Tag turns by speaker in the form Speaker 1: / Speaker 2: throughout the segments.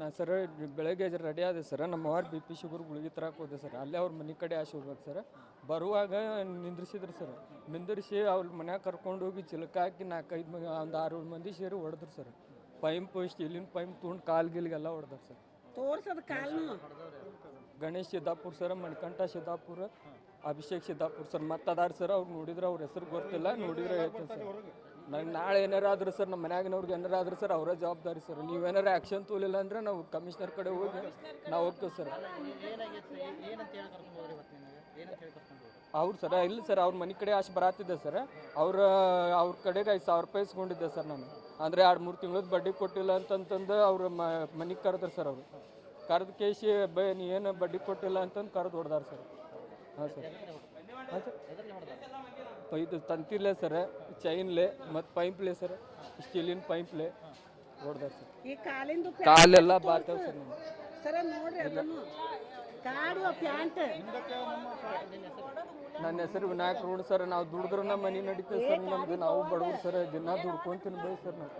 Speaker 1: ನಾ ಸರ್ ಬೆಳಗ್ಗೆ ರೆಡಿ ಆದೆ ಸರ್. ನಮ್ಮ ಅವ್ರ ಬಿ ಪಿ ಶುಗರ್ ಗುಳಿಗೆ ತರಕ್ಕೆ ಹೋದೆ ಸರ್. ಅಲ್ಲೇ ಅವ್ರ ಮನೆ ಕಡೆ ಆಶೆ ಹೋಗ್ಬೇಕು ಸರ್. ಬರುವಾಗ ನಿಂದ್ರಿಸಿದ್ರು ಸರ್. ನಿಂದ್ರಿಸಿ ಅವ್ರ ಮನ್ಯಾಗ ಕರ್ಕೊಂಡು ಹೋಗಿ ಚಿಲಕ ಹಾಕಿ ನಾಲ್ಕೈದು ಒಂದು ಆರು ಮಂದಿ ಸೇರಿ ಹೊಡೆದ್ರು ಸರ್. ಪೈಂಪ್ ಸ್ಟೀಲಿನ ಪೈಂಪ್ ತೊಗೊಂಡು ಕಾಲು ಗಿಲ್ಗೆಲ್ಲ ಹೊಡೆದ್ರು ಸರ್.
Speaker 2: ತೋರ್ಸದ ಕಾಲ್ನು.
Speaker 1: Ganesh Siddapur sir Manikanta Siddapura Abhishek Siddapur sir. ಮತ್ತೆ ಅದಾರ ಸರ್ ಅವ್ರು ನೋಡಿದ್ರೆ ಅವ್ರ ಹೆಸರು ಗೊತ್ತಿಲ್ಲ ನೋಡಿದ್ರೆ ಹೇಳ್ತೀನಿ ಸರ್. ನಂಗೆ ನಾಳೆ ಏನಾರ ಆದ್ರೆ ಸರ್ ನಮ್ಮ ಮನ್ಯಾಗಿನವ್ರಿಗೆ ಏನಾರ ಆದ್ರೆ ಸರ್ ಅವರೇ ಜವಾಬ್ದಾರಿ ಸರ್. ನೀವೇನಾರ ಆ್ಯಕ್ಷನ್ ತೋಲಿಲ್ಲ ಅಂದ್ರೆ ನಾವು ಕಮಿಷನರ್ ಕಡೆ ಹೋಗಿ ನಾವು ಹೋಗ್ತೇವೆ ಸರ್. ಅವ್ರು ಸರ್, ಇಲ್ಲ ಸರ್, ಅವ್ರ ಮನೆ ಕಡೆ ಅಷ್ಟು ಬರಾತಿದ್ದೆ ಸರ್. ಅವ್ರ ಅವ್ರ ಕಡೆಗೆ ಐದು ಸಾವಿರ ರೂಪಾಯಿ ಇಸ್ಕೊಂಡಿದ್ದೆ ಸರ್ ನಾನು. ಅಂದರೆ ಎರಡು ಮೂರು ತಿಂಗಳದ ಬಡ್ಡಿ ಕೊಟ್ಟಿಲ್ಲ ಅಂತಂತಂದು ಅವ್ರ ಮನೆಗೆ ಕರೆದ್ರು ಸರ್ ಅವರು. ಕರೆದು ಕೇಸಿ ಬ, ನೀ ಏನು ಬಡ್ಡಿ ಕೊಟ್ಟಿಲ್ಲ ಅಂತಂದು ಕರೆದು ಹೊಡೆದಾರ ಸರ್ ಹಾಂ ಸರ್. ಹಾಂ ಸರ್. ಇದು ತಂತಿರ್ಲೆ ಸರ್ ಚೈನ್ಲೆ ಮತ್ತು ಪೈಂಪ್ಲೆ ಸರ್ ಸ್ಟೀಲಿನ ಪೈಂಪ್ಲೆ ಹೊಡ್ದಾರ ಸರ್.
Speaker 2: ಈ ಕಾಲಿಂದು
Speaker 1: ಕಾಲೆಲ್ಲ ಬಾತವ್ ಸರ್ ನಮ್ಗೆ.
Speaker 2: ಸರ ನೋಡ್ರಿ ಅದನ್ನು. ಕಾಡು ಪ್ಯಾಂಟ್
Speaker 1: ನನ್ನ ಹೆಸರು ವಿನಾಯಕ್ ರೋಡ್ ಸರ್ ನಾವು ದುಡಿದ್ರು ನಮ್ಮ ಮನೆ ನಡೀತದೆ ಸರ್ ನಮ್ದು ನಾವು ಬಡವ್ರು ಸರ್ ದಿನ ದುಡ್ಕೊಂಡು ಬೈ ಸರ್ ನಾವು.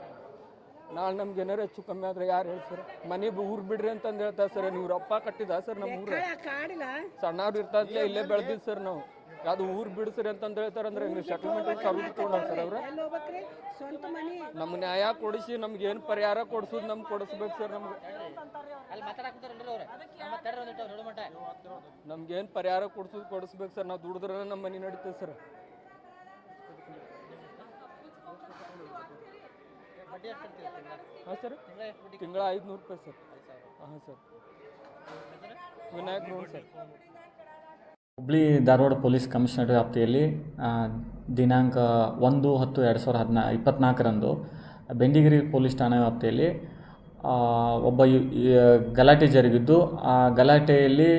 Speaker 1: ನಾಳೆ ನಮ್ಗೆ ಏನಾರ ಹೆಚ್ಚು ಕಮ್ಮಿ ಆದ್ರೆ ಯಾರು ಹೇಳಿ ಸರ್? ಮನೆ ಊರು ಬಿಡ್ರಿ ಅಂತಂದು ಹೇಳ್ತಾರೆ ಸರ್ ನೀವು ರಪ್ಪ ಕಟ್ಟಿದ ಸರ್ ನಮ್ಮ ಊರ?
Speaker 2: ಕಾಡಿಲ್ಲ
Speaker 1: ಸಣ್ಣವ್ರು ಇರ್ತಾತ್ಲೆ ಇಲ್ಲೇ ಬೆಳೆದಿದ್ದು ಸರ್ ನಾವು. ಅದು ಊರ್ ಬಿಡಿಸ್ರಿ ಅಂತಂದು ಹೇಳ್ತಾರೆ ಅಂದ್ರೆ ನೀವು ಸೆಟಲ್ಮೆಂಟ್ ಕರ್ದು ಸರ್ ಅವ್ರು. ನಮ್ಮ ನ್ಯಾಯ ಕೊಡಿಸಿ ನಮ್ಗೆ ಏನ್ ಪರಿಹಾರ ಕೊಡ್ಸೋದು ನಮ್ಗೆ ಕೊಡಿಸ್ಬೇಕು ಸರ್ ನಮ್ಗೆ. ನಮ್ಗೆ ಏನ್ ಪರಿಹಾರ ಕೊಡ್ಸೋದು ಕೊಡಿಸ್ಬೇಕು ಸರ್ ನಾವು ದುಡಿದ್ರೆ ನಮ್ಮ ಮನೆ ನಡೀತದೆ ಸರ್. ಹಾಂ ಸರ್? ತಿಂಗಳ ಐದುನೂರು ರೂಪಾಯಿ ಸರ್. ಹಾಂ ಸರ್. ವಿನಾಯಕ್ ನೋಡಿ sir.
Speaker 3: Hubli Dharwad police commissioner ವ್ಯಾಪ್ತಿಯಲ್ಲಿ ದಿನಾಂಕ ಒಂದು ಹತ್ತು ಎರಡು ಸಾವಿರದ ಹದಿನಾ ಇಪ್ಪತ್ತ್ನಾಲ್ಕರಂದು ಬೆಂಡಿಗಿರಿ ಪೊಲೀಸ್ ಠಾಣಾ ವ್ಯಾಪ್ತಿಯಲ್ಲಿ ಒಬ್ಬ ಗಲಾಟೆ ಜರುಗಿದ್ದು, ಆ ಗಲಾಟೆಯಲ್ಲಿ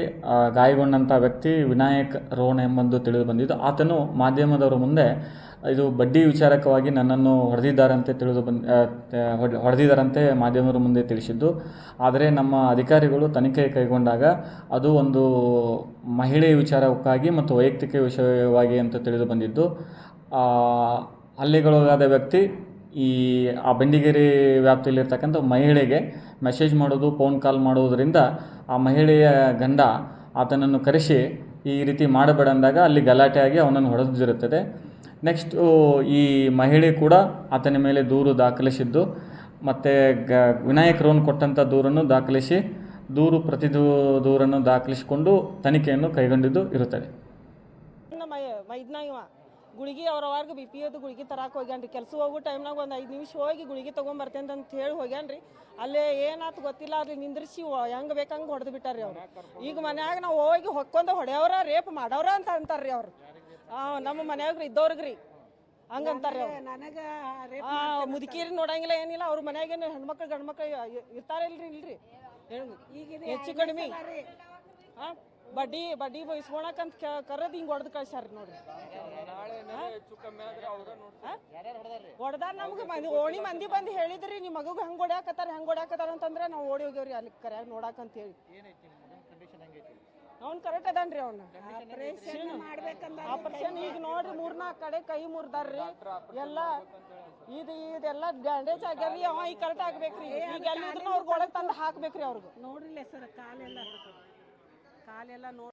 Speaker 3: ಗಾಯಗೊಂಡಂಥ ವ್ಯಕ್ತಿ ವಿನಾಯಕ್ ರೋಣ ಎಂಬಂದು ತಿಳಿದು ಬಂದಿದ್ದು. ಆತನು ಮಾಧ್ಯಮದವರ ಮುಂದೆ, ಇದು ಬಡ್ಡಿ ವಿಚಾರಕವಾಗಿ ನನ್ನನ್ನು ಹೊಡೆದಿದ್ದಾರಂತೆ ತಿಳಿದು ಬಂದ ಹೊಡೆದಿದ್ದಾರಂತೆ ಮಾಧ್ಯಮದ ಮುಂದೆ ತಿಳಿಸಿದ್ದು. ಆದರೆ ನಮ್ಮ ಅಧಿಕಾರಿಗಳು ತನಿಖೆ ಕೈಗೊಂಡಾಗ ಅದು ಒಂದು ಮಹಿಳೆ ವಿಚಾರಕ್ಕಾಗಿ ಮತ್ತು ವೈಯಕ್ತಿಕ ವಿಷಯವಾಗಿ ಅಂತ ತಿಳಿದು ಬಂದಿದ್ದು. ಹಲ್ಲೆಗೊಳಗಾದ ವ್ಯಕ್ತಿ ಈ ಆ ಬೆಂಡಿಗೇರಿ ವ್ಯಾಪ್ತಿಯಲ್ಲಿರ್ತಕ್ಕಂಥ ಮಹಿಳೆಗೆ ಮೆಸೇಜ್ ಮಾಡೋದು ಫೋನ್ ಕಾಲ್ ಮಾಡೋದರಿಂದ ಆ ಮಹಿಳೆಯ ಗಂಡ ಆತನನ್ನು ಕರೆಸಿ ಈ ರೀತಿ ಮಾಡಬೇಡ ಅಂದಾಗ ಅಲ್ಲಿ ಗಲಾಟೆಯಾಗಿ ಅವನನ್ನು ಹೊಡೆದಿರುತ್ತದೆ. ನೆಕ್ಸ್ಟ್ ಈ ಮಹಿಳೆ ಕೂಡ ಆತನ ಮೇಲೆ ದೂರು ದಾಖಲಿಸಿದ್ದು. ಮತ್ತು ಗ ವಿನಾಯಕ್ ರೋನ್ ಕೊಟ್ಟಂಥ ದೂರನ್ನು ದಾಖಲಿಸಿ, ದೂರು ಪ್ರತಿ ದೂರನ್ನು ದಾಖಲಿಸಿಕೊಂಡು ತನಿಖೆಯನ್ನು ಕೈಗೊಂಡಿದ್ದು ಇರುತ್ತದೆ.
Speaker 4: ಗುಳಿಗೆ ಅವ್ರವ್ರಿಗೆ ಬಿ ಪಿ ಅದು ಗುಳಿಗೆ ತರಕ್ಕೆ ಹೋಗ್ಯಾನ್ರಿ. ಕೆಲಸ ಹೋಗೋ ಟೈಮ್ನಾಗ ಒಂದು ಐದು ನಿಮಿಷ ಹೋಗಿ ಗುಳಿಗೆ ತೊಗೊಂಬರ್ತೇನೆ ಅಂತ ಹೇಳಿ ಹೋಗ್ಯಾನ್ರಿ. ಅಲ್ಲೇ ಏನಾತು ಗೊತ್ತಿಲ್ಲ ಅಲ್ಲಿ ನಿಂದ್ರಿಸಿ ಹೆಂಗೆ ಬೇಕಂಗೆ ಹೊಡೆದು ಬಿಟ್ಟಾರ್ರಿ ಅವ್ರು. ಈಗ ಮನ್ಯಾಗ ನಾವು ಹೋಗಿ ಹೊಕ್ಕೊಂಡ ಹೊಡೆಯವ್ರ ರೇಪ್ ಮಾಡವ್ರ ಅಂತ ಅಂತಾರ್ರಿ ಅವ್ರು. ನಮ್ಮ ಮನ್ಯಾಗ ಇದ್ದವ್ರಿಗೆ ರೀ. ಹಂಗಂತಾರ್ರಿ ಅವ್ರು. ಮುದುಕಿರಿ ನೋಡಂಗಿಲ್ಲ ಏನಿಲ್ಲ. ಅವ್ರ ಮನ್ಯಾಗೇನು ಹೆಣ್ಮಕ್ಳು ಗಂಡ್ಮಕ್ಳು ಇರ್ತಾರೆ ಇಲ್ರಿ. ಹೆಚ್ಚು ಕಡಿಮೆ. ಆ, ಬಡ್ಡಿ ಬಡ್ಡಿ ಬಯಸ್ಕೊಳಕಂತ ಕರದ್ ಹಿಂಗ್ ಹೊಡೆದ್ ಕಳ್ಸ್ಯಾರ ನೋಡ್ರಿ.
Speaker 1: ಹೆಚ್ಚು ಕಮ್ಮಿ ಆದ್ರೆ ಅವ್ರ ನೋಡಿ
Speaker 4: ಹೊಡೆದಾರ ನಮ್ಗೆ ಮಂದಿ ಓಣಿ ಮಂದಿ ಬಂದು ಹೇಳಿದ್ರಿ ನಿಮ್ಮ ಮಗುಗೆ ಹೆಂಗೆ ಹೊಡ್ಯಾಕತ್ತಾರ ಹೆಂಗೆ ಹೊಡ್ಯಾಕತ್ತಾರ ಅಂತಂದ್ರೆ ನಾವು ಓಡಿ ಹೋಗ್ಯವ್ರಿ ಅಲ್ಲಿ ಕರ್ಯಾಗ ನೋಡಾಕಂತ ಹೇಳಿ. ಅವ್ನ್ ಕರೆಕ್ಟ್ ಅದಾನ್ರಿ ಅವ್ನ. ಆಪರೇಷನ್ ಈಗ ನೋಡ್ರಿ ಮೂರ್ನಾಲ್ಕು ಕಡೆ ಕೈ ಮುರ್ದಾರ್ರಿ. ಎಲ್ಲ ಇದು ಇದೆಲ್ಲ ಬ್ಯಾಂಡೇಜ್ ಆಗ್ಯಾವ್ರಿ ಅವ ಈಗ ಕರೆಕ್ಟ್ ಆಗ್ಬೇಕ್ರಿ. ಈಗ ಎಲ್ಲಿದ್ರು ಅವ್ರಿಗೆ ಒಳಗೆ ತಂದು ಹಾಕ್ಬೇಕ್ರಿ ಅವ್ರಿಗೆ
Speaker 2: ನೋಡ್ರಿಲ್ಲ ಸರ್ ಕಾಲೆಲ್ಲ. ಕಾಲೆಲ್ಲ ನೋಡಿ